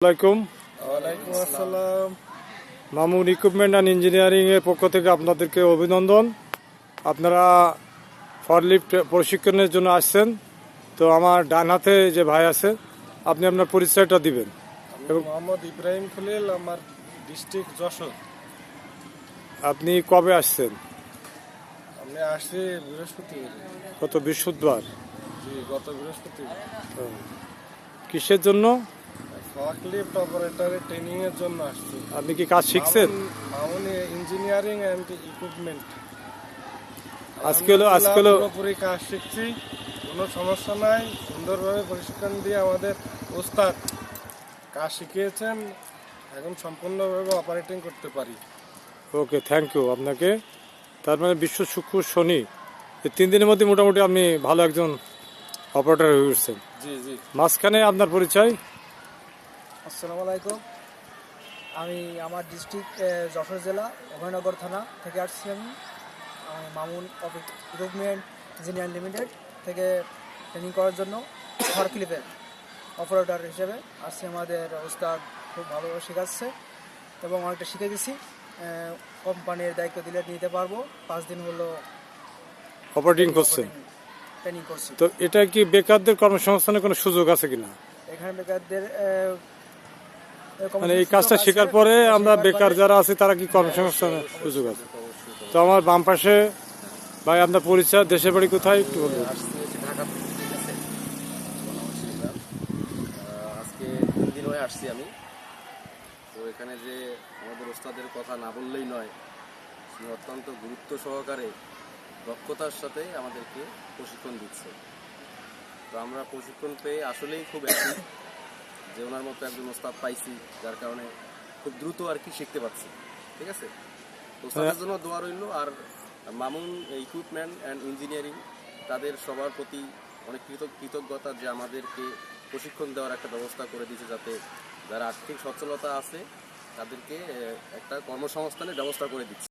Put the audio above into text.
আসসালামাইকুম ওয়ালাইকুম আসসালাম। মামুন ইকুইপমেন্ট অ্যান্ড ইঞ্জিনিয়ারিং এর পক্ষ থেকে আপনাদেরকে অভিনন্দন। আপনারা ফরলিফ্ট প্রশিক্ষণের জন্য আসছেন। তো আমার ডান হাতে যে ভাই আছে আপনি আপনার পরিচয়টা দিবেন। এবং মোহাম্মদ ইব্রাহিম খলিল আমার ডিস্ট্রিক্ট যশোর। আপনি কবে আসছেন? আমি আসছি বৃহস্পতিবার। গত বৃহস্পতিবার। জি গত বৃহস্পতিবার। কিসের জন্য? ফকলিফট অপারেটরের ট্রেনিং এর জন্য আসছি। আপনি কি কাজ শিখছেন? মামুন ইঞ্জিনিয়ারিং অ্যান্ড ইকুইপমেন্ট আজকে হলো আজকে হলো পুরোপুরি কাজ শিখছি। কোনো সমস্যা নাই। সুন্দরভাবে প্রশিক্ষণ দিয়ে আমাদের ওস্তাদ কাজ শিখিয়েছেন। এখন সম্পূর্ণভাবে অপারেটিং করতে পারি। ওকে থ্যাংক ইউ আপনাকে। তার মানে বিশ্ব শুক্র শনি। এই তিন দিনের মধ্যে মোটামুটি আপনি ভালো একজন অপারেটর হয়ে উঠছেন। জি জি। মাঝখানে আপনার পরিচয়? আসসালামু আলাইকুম। আমি আমার ডিস্ট্রিক্ট যশোর জেলা অভয়নগর থানা থেকে আসছি আমি। মামুন ইকুইপমেন্ট ইঞ্জিনিয়ার লিমিটেড থেকে ট্রেনিং করার জন্য ফরক্লিপের অপারেটর হিসেবে আসছি। আমাদের ওস্তাদ খুব ভালোভাবে শেখাচ্ছে এবং অনেকটা শিখে গেছি। কোম্পানির দায়িত্ব দিলে নিতে পারব। পাঁচ দিন হলো অপারেটিং করছে? ট্রেনিং করছি। তো এটা কি বেকারদের কর্মসংস্থানের কোনো সুযোগ আছে কিনা? এখানে বেকারদের মানে এই কাজটা শেখার পরে আমরা বেকার যারা আছে তারা কি কর্মসংস্থানের সুযোগ আছে? তো আমার বাম পাশে ভাই আপনার পরিচয় দেশের বাড়ি কোথায় একটু বলবেন আজকে তিন দিন হয়ে আসছি আমি। তো এখানে যে আমাদের ওস্তাদের কথা না বললেই নয় অত্যন্ত গুরুত্ব সহকারে দক্ষতার সাথে আমাদেরকে প্রশিক্ষণ দিচ্ছে। তো আমরা প্রশিক্ষণ পেয়ে আসলেই খুব একটি যে ওনার মতো একজন ওস্তাদ পাইছি যার কারণে খুব দ্রুত আর কি শিখতে পারছি। ঠিক আছে? ওস্তাদের জন্য দোয়া রইল আর মামুন ইকুইপমেন্ট অ্যান্ড ইঞ্জিনিয়ারিং তাদের সবার প্রতি অনেক কৃতজ্ঞ কৃতজ্ঞতা যে আমাদেরকে প্রশিক্ষণ দেওয়ার একটা ব্যবস্থা করে দিয়েছে যাতে যারা আর্থিক সচ্ছলতা আছে তাদেরকে একটা কর্মসংস্থানের ব্যবস্থা করে দিচ্ছে।